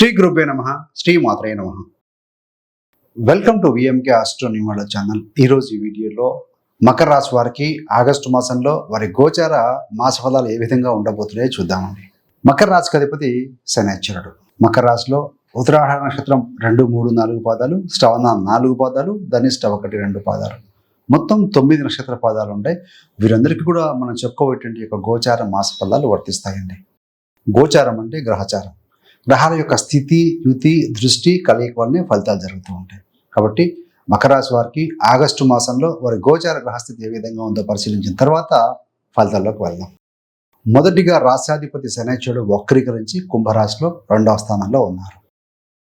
శ్రీ గురుపే నమ శ్రీ మాత్రే నమ. వెల్కమ్ టు విఎంకే ఆస్ట్రోనిమల ఛానల్ ఈరోజు ఈ వీడియోలో మకర రాశి వారికి ఆగస్టు మాసంలో వారి గోచార మాస ఫలాలు ఏ విధంగా ఉండబోతున్నాయో చూద్దామండి. మకర రాశికి అధిపతి శనేశ్వరుడు మకర రాశిలో ఉత్తరాఢ నక్షత్రం రెండు మూడు నాలుగు పాదాలు శ్రవణ నాలుగు పాదాలు ధనిష్ట ఒకటి రెండు పాదాలు. మొత్తం తొమ్మిది నక్షత్ర పాదాలు ఉంటాయి వీరందరికీ కూడా మనం చెప్పుకోబెట్టిన యొక్క గోచార మాస ఫలాలు వర్తిస్తాయండి. గోచారం అంటే గ్రహచారం. గ్రహాల యొక్క స్థితి యుతి దృష్టి కలయిక వల్లనే ఫలితాలు జరుగుతూ ఉంటాయి. కాబట్టి మకరాశి వారికి ఆగస్టు మాసంలో వారి గోచార గ్రహస్థితి ఏ విధంగా ఉందో పరిశీలించిన తర్వాత ఫలితాల్లోకి వెళ్దాం. మొదటిగా రాశ్యాధిపతి శనేశ్వరుడు వక్రీకరించి కుంభరాశిలో రెండవ స్థానంలో ఉన్నారు.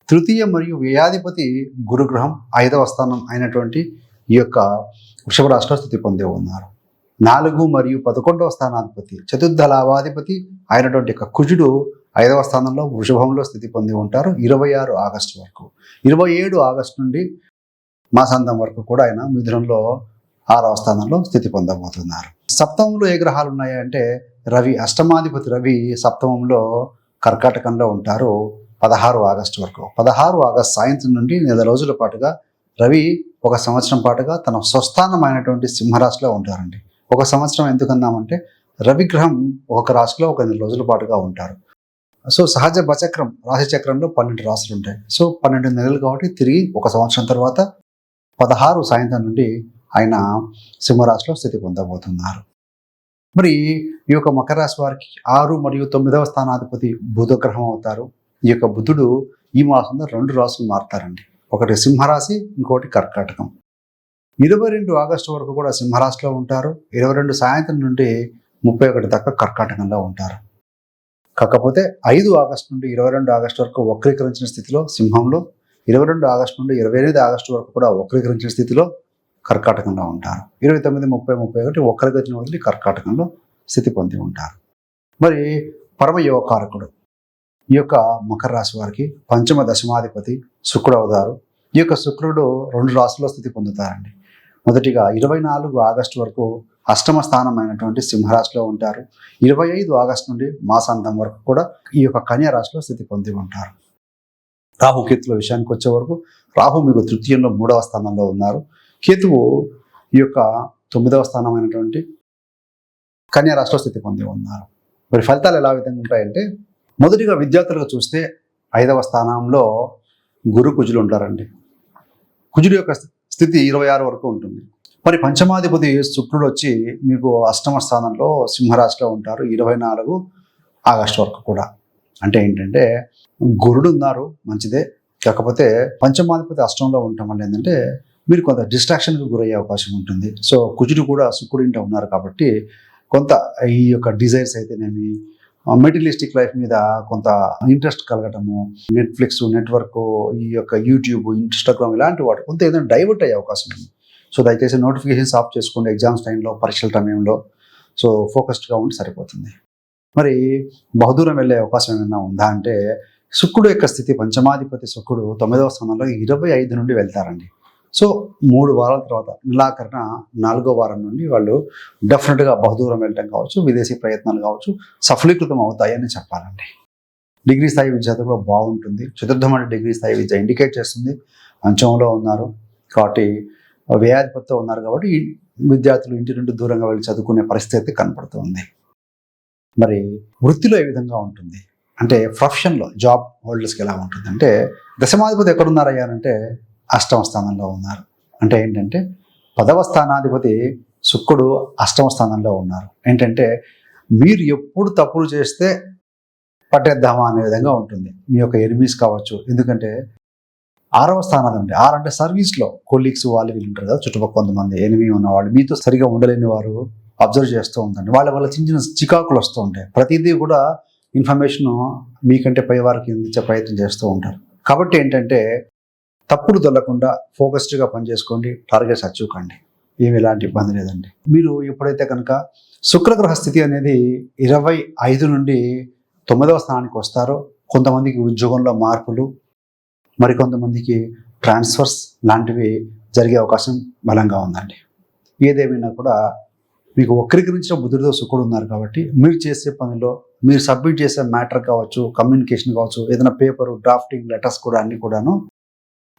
తృతీయ మరియు వ్యయాధిపతి గురుగ్రహం ఐదవ స్థానం అయినటువంటి ఈ యొక్క వృషభ రాశిలో స్థితి పొందే ఉన్నారు. నాలుగు మరియు పదకొండవ స్థానాధిపతి చతుర్థ లాభాధిపతి అయినటువంటి యొక్క కుజుడు ఐదవ స్థానంలో వృషభంలో స్థితి పొంది ఉంటారు ఇరవై ఆరు ఆగస్టు వరకు. ఇరవై ఏడు ఆగస్టు నుండి మాసాంతం వరకు కూడా ఆయన మిథునంలో ఆరవ స్థానంలో స్థితి పొందబోతున్నారు. సప్తమంలో ఏ గ్రహాలు ఉన్నాయంటే రవి అష్టమాధిపతి రవి సప్తమంలో కర్కాటకంలో ఉంటారు పదహారు ఆగస్టు వరకు. పదహారు ఆగస్టు సాయంత్రం నుండి నెల రోజుల పాటుగా రవి ఒక సంవత్సరం పాటుగా తన స్వస్థానమైనటువంటి సింహరాశిలో ఉంటారండి. ఒక సంవత్సరం ఎందుకన్నామంటే రవిగ్రహం ఒక రాశిలో ఒక నెల రోజుల పాటుగా ఉంటారు. సో సహజ బచక్రం రాశి చక్రంలో పన్నెండు రాశులు ఉంటాయి. సో పన్నెండు నెలలు కాబట్టి తిరిగి ఒక సంవత్సరం తర్వాత పదహారు సాయంత్రం నుండి ఆయన సింహరాశిలో స్థితి పొందబోతున్నారు. మరి ఈ యొక్క మకర రాశి వారికి ఆరు మరియు తొమ్మిదవ స్థానాధిపతి బుధగ్రహం అవుతారు. ఈ యొక్క బుధుడు ఈ మాసంలో రెండు రాశులు మారుతారండి. ఒకటి సింహరాశి ఇంకోటి కర్కాటకం. ఇరవై రెండు ఆగస్టు వరకు కూడా సింహరాశిలో ఉంటారు. ఇరవై రెండు సాయంత్రం నుండి ముప్పై ఒకటి దాకా కర్కాటకంలో ఉంటారు. కాకపోతే ఐదు ఆగస్టు నుండి ఇరవై రెండు ఆగస్టు వరకు వక్రీకరించిన స్థితిలో సింహంలో ఇరవై రెండు ఆగస్టు నుండి ఇరవై ఎనిమిది ఆగస్టు వరకు కూడా వక్రీకరించిన స్థితిలో కర్కాటకంలో ఉంటారు. ఇరవై తొమ్మిది ముప్పై ముప్పై ఒకటి వక్రగతిని వదిలి కర్కాటకంలో స్థితి పొంది ఉంటారు. మరి పరమ యువకారకుడు ఈ యొక్క మకర రాశి వారికి పంచమ దశమాధిపతి శుక్రుడు అవుతారు. ఈ యొక్క శుక్రుడు రెండు రాశుల్లో స్థితి పొందుతారండి. మొదటిగా ఇరవై నాలుగు ఆగస్టు వరకు అష్టమ స్థానమైనటువంటి సింహరాశిలో ఉంటారు. ఇరవై ఐదు ఆగస్టు నుండి మాసాంతం వరకు కూడా ఈ యొక్క కన్యా రాశిలో స్థితి పొంది ఉంటారు. రాహు కేతుల విషయానికి వచ్చే వరకు రాహు మీకు తృతీయంలో మూడవ స్థానంలో ఉన్నారు. కేతువు ఈ యొక్క తొమ్మిదవ స్థానమైనటువంటి కన్యా రాశిలో స్థితి పొంది ఉన్నారు. మరి ఫలితాలు ఎలా విధంగా ఉంటాయంటే మొదటిగా విద్యార్థులకు చూస్తే ఐదవ స్థానంలో గురు కుజులు ఉంటారండి. కుజుడు యొక్క స్థితి ఇరవై ఆరు వరకు ఉంటుంది. మరి పంచమాధిపతి శుక్రుడు వచ్చి మీకు అష్టమ స్థానంలో సింహరాశిలో ఉంటారు ఇరవై నాలుగు ఆగస్టు వరకు కూడా. అంటే ఏంటంటే గురుడు ఉన్నారు మంచిదే. కాకపోతే పంచమాధిపతి అష్టంలో ఉండటం వల్ల ఏంటంటే మీరు కొంత డిస్ట్రాక్షన్కి గురయ్యే అవకాశం ఉంటుంది. సో కుజుడు కూడా శుక్రుడు ఇంట ఉన్నారు కాబట్టి కొంత ఈ యొక్క డిజైర్స్ అయితేనేమి మెటీరియలిస్టిక్ లైఫ్ మీద కొంత ఇంట్రెస్ట్ కలగటము నెట్ఫ్లిక్స్ నెట్వర్క్ ఈ యొక్క యూట్యూబ్ ఇన్స్టాగ్రామ్ ఇలాంటి వాటి కొంత ఏదైనా డైవర్ట్ అయ్యే అవకాశం ఉంది. సో దయచేసి నోటిఫికేషన్స్ ఆఫ్ చేసుకోండి ఎగ్జామ్స్ టైంలో పరీక్షల సమయంలో. సో ఫోకస్డ్గా ఉండి సరిపోతుంది. మరి బహుదూరం వెళ్ళే అవకాశం ఏమైనా ఉందా అంటే శుక్రుడు యొక్క స్థితి పంచమాధిపతి శుక్రుడు తొమ్మిదవ స్థానంలో ఇరవై ఐదు నుండి వెళ్తారండి. సో మూడు వారాల తర్వాత నిలాకరణ నాలుగో వారం నుండి వాళ్ళు డెఫినెట్గా బహుదూరం వెళ్ళటం కావచ్చు విదేశీ ప్రయత్నాలు కావచ్చు సఫలీకృతం అవుతాయని చెప్పాలండి. డిగ్రీ స్థాయి విద్యార్థులు బాగుంటుంది. చతుర్థమైన డిగ్రీ స్థాయి విద్య ఇండికేట్ చేస్తుంది. అంచంలో ఉన్నారు. కాబట్టి వ్యయాధిపతితో ఉన్నారు కాబట్టి విద్యార్థులు ఇంటి నుండి దూరంగా వెళ్ళి చదువుకునే పరిస్థితి కనపడుతుంది. మరి వృత్తిలో ఏ విధంగా ఉంటుంది? అంటే ప్రొఫెషన్లో జాబ్ హోల్డర్స్కి ఎలా ఉంటుంది? అంటే దశమాధిపతి ఎక్కడున్నారయ్యా అంటే అష్టమ స్థానంలో ఉన్నారు. అంటే ఏంటంటే పదవ స్థానాధిపతి శుక్రుడు అష్టమ స్థానంలో ఉన్నారు. ఏంటంటే మీరు ఎప్పుడు తప్పులు చేస్తే పట్టేద్దామా అనే విధంగా ఉంటుంది. మీ యొక్క ఎనిమీస్ కావచ్చు. ఎందుకంటే ఆరవ స్థానాలు అండి ఆరు అంటే సర్వీస్లో కొలీగ్స్ వాళ్ళు వీళ్ళు ఉంటారు కదా చుట్టుపక్కల కొంతమంది ఎనిమి ఉన్నవాళ్ళు. మీతో సరిగా ఉండలేని వారు అబ్జర్వ్ చేస్తూ ఉంటారు వాళ్ళ వల్ల చిన్న చిన్న చికాకులు వస్తూ ఉంటాయి. ప్రతిదీ కూడా ఇన్ఫర్మేషన్ మీకంటే పై వారికి అందించే ప్రయత్నం చేస్తూ ఉంటారు. కాబట్టి ఏంటంటే తప్పుడు దొల్లకుండా ఫోకస్డ్గా పనిచేసుకోండి. టార్గెట్స్ అచీవ్ కండి ఏమి ఎలాంటి ఇబ్బంది లేదండి. మీరు ఎప్పుడైతే కనుక శుక్రగ్రహ స్థితి అనేది ఇరవై ఐదు నుండి తొమ్మిదవ స్థానానికి వస్తారో కొంతమందికి ఉద్యోగంలో మార్పులు మరికొంతమందికి ట్రాన్స్ఫర్స్ లాంటివి జరిగే అవకాశం బలంగా ఉందండి. ఏదేమైనా కూడా మీకు వక్రీకరించిన బుద్ధుడితో శుక్రుడు ఉన్నారు కాబట్టి మీరు చేసే పనిలో మీరు సబ్మిట్ చేసే మ్యాటర్ కావచ్చు కమ్యూనికేషన్ కావచ్చు ఏదైనా పేపర్ డ్రాఫ్టింగ్ లెటర్స్ కూడా అన్ని కూడాను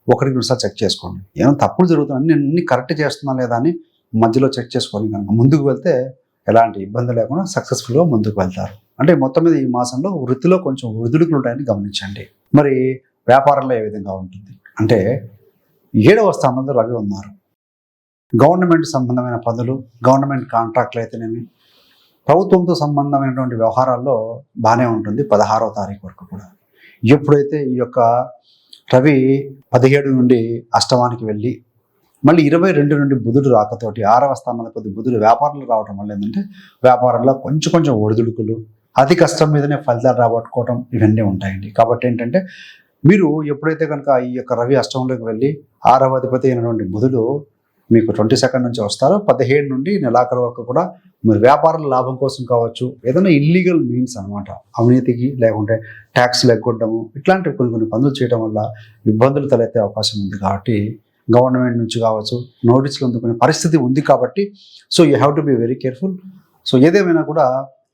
ఒకరికి రెండుసార్లు చెక్ చేసుకోండి. ఏమైనా తప్పులు జరుగుతున్నాయి? నేను అన్ని కరెక్ట్ చేస్తున్నా లేదా అని మధ్యలో చెక్ చేసుకోండి కనుక. ముందుకు వెళ్తే ఎలాంటి ఇబ్బంది లేకుండా సక్సెస్ఫుల్గా ముందుకు వెళ్తారు. అంటే మొత్తం మీద ఈ మాసంలో వృత్తిలో కొంచెం వృద్ధుడుకులు ఉంటాయని గమనించండి. మరి వ్యాపారంలో ఏ విధంగా ఉంటుంది? అంటే ఏడవ స్థానంలో రవి ఉన్నారు. గవర్నమెంట్ సంబంధమైన పనులు గవర్నమెంట్ కాంట్రాక్ట్లు అయితేనేమి ప్రభుత్వంతో సంబంధమైనటువంటి వ్యవహారాల్లో బాగానే ఉంటుంది పదహారవ తారీఖు వరకు కూడా. ఎప్పుడైతే ఈ యొక్క రవి పదిహేడు నుండి అష్టమానికి వెళ్ళి మళ్ళీ ఇరవై రెండు నుండి బుధుడు రాకతోటి ఆరవ స్థానంలో కొద్ది బుధుడు వ్యాపారంలో రావటం వల్ల ఏంటంటే వ్యాపారంలో కొంచెం కొంచెం ఒడిదుడుకులు అతి కష్టం మీదనే ఫలితాలు రాబట్టుకోవడం ఇవన్నీ ఉంటాయండి. కాబట్టి ఏంటంటే మీరు ఎప్పుడైతే కనుక ఈ యొక్క రవి అష్టంలోకి వెళ్ళి ఆరవ అధిపతి అయినటువంటి బుధులు మీకు ట్వంటీ సెకండ్ నుంచి వస్తారో పదిహేడు నుండి నెలాఖరు వరకు కూడా మీరు వ్యాపారాల లాభం కోసం కావచ్చు ఏదైనా ఇల్లీగల్ మీన్స్ అనమాట అవినీతికి లేకుంటే ట్యాక్స్లు ఎగ్గొట్టడము ఇట్లాంటివి కొన్ని కొన్ని పనులు చేయడం వల్ల ఇబ్బందులు తలెత్తే అవకాశం ఉంది కాబట్టి గవర్నమెంట్ నుంచి కావచ్చు నోటీసులు అందుకునే పరిస్థితి ఉంది కాబట్టి so you have to be very careful so ఏదేమైనా కూడా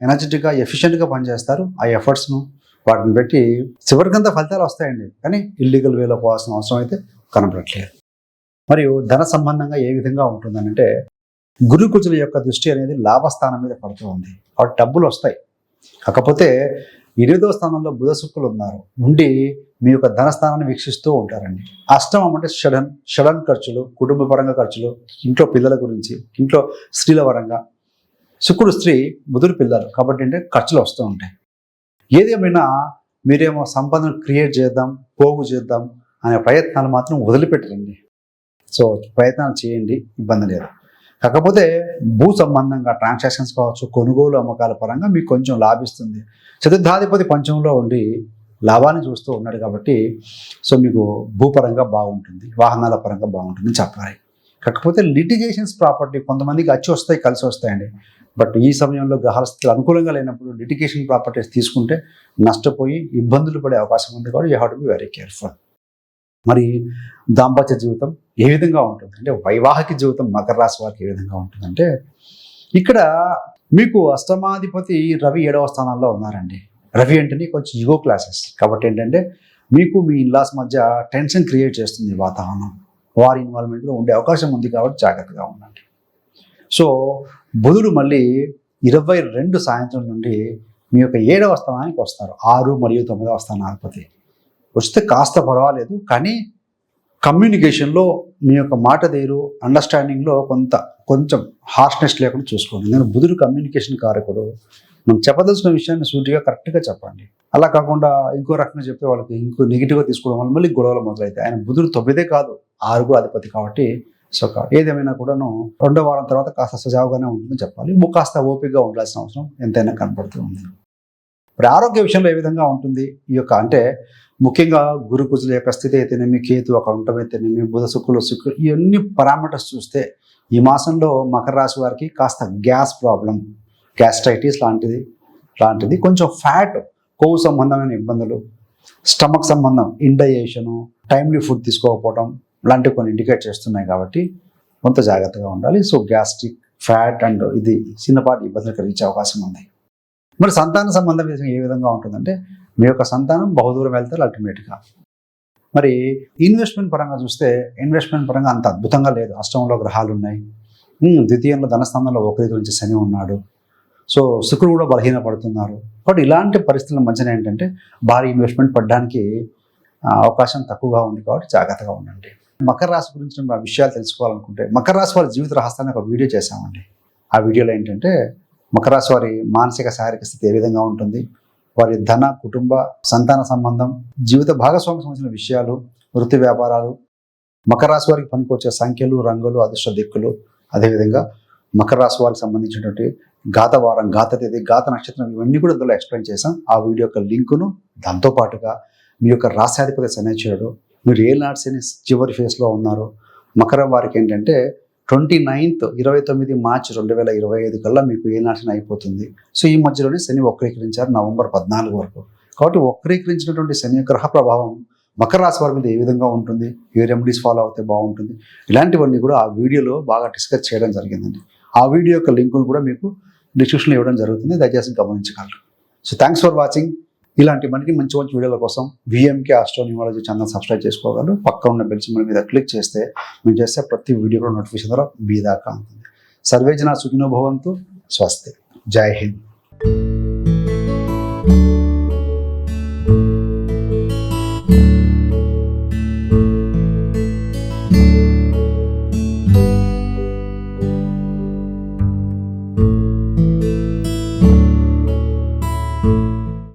ఎనర్జెటిక్గా ఎఫిషియెంట్గా పనిచేస్తారు ఆ ఎఫర్ట్స్ను వాటిని పెట్టి చివరికంతా ఫలితాలు వస్తాయండి. కానీ ఇల్లీగల్ వేలో పోవాల్సిన అవసరం అయితే కనపడట్లేదు మరియు ధన సంబంధంగా ఏ విధంగా ఉంటుందనంటే గురుకుజుల యొక్క దృష్టి అనేది లాభస్థానం మీద పడుతూ ఉంది. వాటి డబ్బులు వస్తాయి. కాకపోతే ఎనిమిదవ స్థానంలో బుధ శుక్రులు ఉన్నారు. ఉండి మీ యొక్క ధనస్థానాన్ని వీక్షిస్తూ ఉంటారండి. అష్టమం అంటే షడన్ షడన్ ఖర్చులు కుటుంబ పరంగా ఖర్చులు ఇంట్లో పిల్లల గురించి ఇంట్లో స్త్రీల పరంగా. శుక్రుడు స్త్రీ బుధుడు పిల్లలు. కాబట్టి అంటే ఖర్చులు వస్తూ ఉంటాయి. ఏదేమైనా మీరేమో సంపదను క్రియేట్ చేద్దాం పోగు చేద్దాం అనే ప్రయత్నాలు మాత్రం వదిలిపెట్టరండి సో ప్రయత్నాలు చేయండి ఇబ్బంది లేదు. కాకపోతే భూ సంబంధంగా ట్రాన్సాక్షన్స్ కావచ్చు కొనుగోలు అమ్మకాల పరంగా మీకు కొంచెం లాభిస్తుంది. చతుర్థాధిపతి పంచంలో ఉండి లాభాన్ని చూస్తూ ఉన్నాడు కాబట్టి సో మీకు భూపరంగా బాగుంటుంది వాహనాల పరంగా బాగుంటుంది చెప్పాలి. కాకపోతే లిటిగేషన్స్ ప్రాపర్టీ కొంతమందికి అచ్చి వస్తాయి కలిసి వస్తాయండి. బట్ ఈ సమయంలో గ్రహస్థితులు అనుకూలంగా లేనప్పుడు లిటికేషన్ ప్రాపర్టీస్ తీసుకుంటే నష్టపోయి ఇబ్బందులు పడే అవకాశం ఉంది కాబట్టి you have to be very careful మరి దాంపత్య జీవితం ఏ విధంగా ఉంటుంది? అంటే వైవాహిక జీవితం మకర రాశి వారికి ఏ విధంగా ఉంటుందంటే ఇక్కడ మీకు అష్టమాధిపతి రవి ఏడవ స్థానంలో ఉన్నారండి. రవి అంటేనే కొంచెం యుగో క్లాసెస్ కాబట్టి ఏంటంటే మీకు మీ ఇన్లాస్ మధ్య టెన్షన్ క్రియేట్ చేస్తుంది వాతావరణం. వారి ఇన్వాల్వ్మెంట్లో ఉండే అవకాశం ఉంది కాబట్టి జాగ్రత్తగా ఉండండి. సో బుధుడు మళ్ళీ ఇరవై రెండు సాయంత్రం నుండి మీ యొక్క ఏడవ స్థానానికి వస్తారు. ఆరు మరియు తొమ్మిదవ స్థానాధిపతి. వస్తే కాస్త పర్వాలేదు కానీ కమ్యూనికేషన్లో మీ యొక్క మాట తీరు అండర్స్టాండింగ్లో కొంత కొంచెం హార్ష్నెస్ లేకుండా చూసుకోండి. నేను బుధుడు కమ్యూనికేషన్ కారకుడు. మనం చెప్పదలసిన విషయాన్ని సూటిగా కరెక్ట్గా చెప్పండి. అలా కాకుండా ఇంకో రకంగా చెప్పే వాళ్ళకి ఇంకో నెగిటివ్గా తీసుకోవడం వల్ల మళ్ళీ గొడవలు మొదలవుతాయి. ఆయన బుధుడు తొమ్మిదే కాదు ఆరు కూడా అధిపతి కాబట్టి సో ఏదేమైనా కూడాను రెండో వారం తర్వాత కాస్త సజావుగానే ఉంటుందని చెప్పాలి. కాస్త ఓపికగా ఉండాల్సిన అవసరం ఎంతైనా కనపడుతూ ఉంది. మరి ఆరోగ్య విషయంలో ఏ విధంగా ఉంటుంది? ఈ యొక్క అంటే ముఖ్యంగా గురు కుజుల యొక్క స్థితి అయితేనేమి కేతు అక్కడ ఉండటం అయితేనేమి బుధ శుక్రులు శుక్రులు ఇవన్నీ పారామీటర్స్ చూస్తే ఈ మాసంలో మకర రాశి వారికి కాస్త గ్యాస్ ప్రాబ్లం గ్యాస్ట్రైటిస్ లాంటిది లాంటిది కొంచెం ఫ్యాట్ కొవ్వు సంబంధమైన ఇబ్బందులు స్టమక్ సంబంధం ఇండైజేషను టైమ్లీ ఫుడ్ తీసుకోకపోవడం లాంటివి కొన్ని ఇండికేట్ చేస్తున్నాయి కాబట్టి కొంత జాగ్రత్తగా ఉండాలి. సో గ్యాస్ట్రిక్ ఫ్యాట్ అండ్ ఇది చిన్నపాటి ఇబ్బందులు కలిగించే అవకాశం ఉంది. మరి సంతాన సంబంధం ఏ విధంగా ఉంటుందంటే మీ యొక్క సంతానం బహుదూరం వెళ్తారు అల్టిమేట్గా మరి ఇన్వెస్ట్మెంట్ పరంగా చూస్తే ఇన్వెస్ట్మెంట్ పరంగా అంత అద్భుతంగా లేదు. అష్టంలో గ్రహాలు ఉన్నాయి. ద్వితీయంలో ధనస్థానంలో ఒకరి గురించి శని ఉన్నాడు. సో శుక్రుడు కూడా బలహీన పడుతున్నారు కాబట్టి ఇలాంటి పరిస్థితుల మధ్యన ఏంటంటే భారీ ఇన్వెస్ట్మెంట్ పడడానికి అవకాశం తక్కువగా ఉంది కాబట్టి జాగ్రత్తగా ఉండండి. మకర రాశి గురించి ఆ విషయాలు తెలుసుకోవాలనుకుంటే మకర రాశి వారి జీవిత రహస్యాన్ని ఒక వీడియో చేశామండి. ఆ వీడియోలో ఏంటంటే మకర రాశి వారి మానసిక శారీరక స్థితి ఏ విధంగా ఉంటుంది వారి ధన కుటుంబ సంతాన సంబంధం జీవిత భాగస్వామి సంబంధించిన విషయాలు వృత్తి వ్యాపారాలు మకర రాశి వారికి పనికొచ్చే సంఖ్యలు రంగులు అదృష్ట దిక్కులు అదేవిధంగా మకర రాశి వారికి సంబంధించినటువంటి గాత వారం గాత తేదీ గాత నక్షత్రం ఇవన్నీ కూడా ఇందులో ఎక్స్ప్లెయిన్ చేశాం. ఆ వీడియో యొక్క లింకును దాంతో పాటుగా మీ యొక్క రాశాధిపతి శనిచేయడు మీరు ఏ నాట్స్ చివరి ఫేస్లో ఉన్నారు మకరం వారికి ఏంటంటే ట్వంటీ నైన్త్ ఇరవై తొమ్మిది మార్చి రెండు వేల ఇరవై ఐదు కల్లా మీకు ఏ నాశనం అయిపోతుంది. సో ఈ మధ్యలోనే శని వక్రీకరించారు నవంబర్ పద్నాలుగు వరకు. కాబట్టి వక్రీకరించినటువంటి శని గ్రహ ప్రభావం మకర రాశి వారి మీద ఏ విధంగా ఉంటుంది? ఏ రెమెడీస్ ఫాలో అవుతే బాగుంటుంది? ఇలాంటివన్నీ కూడా ఆ వీడియోలో బాగా డిస్కస్ చేయడం జరిగిందండి. ఆ వీడియో యొక్క లింకును కూడా మీకు డిస్క్రిప్షన్లో ఇవ్వడం జరుగుతుంది. దయచేసి గమనించగలరు. So thanks for watching. ఇలాంటి మనకి మంచి మంచి వీడియోల కోసం విఎంకే ఆస్ట్రోనిమాలజీ ఛానల్ సబ్స్క్రైబ్ చేసుకోగలరు. పక్క ఉన్న బెల్ సింబల్ మీద క్లిక్ చేస్తే మేము చేస్తే ప్రతి వీడియో కూడా నోటిఫికేషన్ ద్వారా మీ దాకా ఉంటుంది. సర్వేజన సుఖినో భవంతు. స్వస్తి. జై హింద్.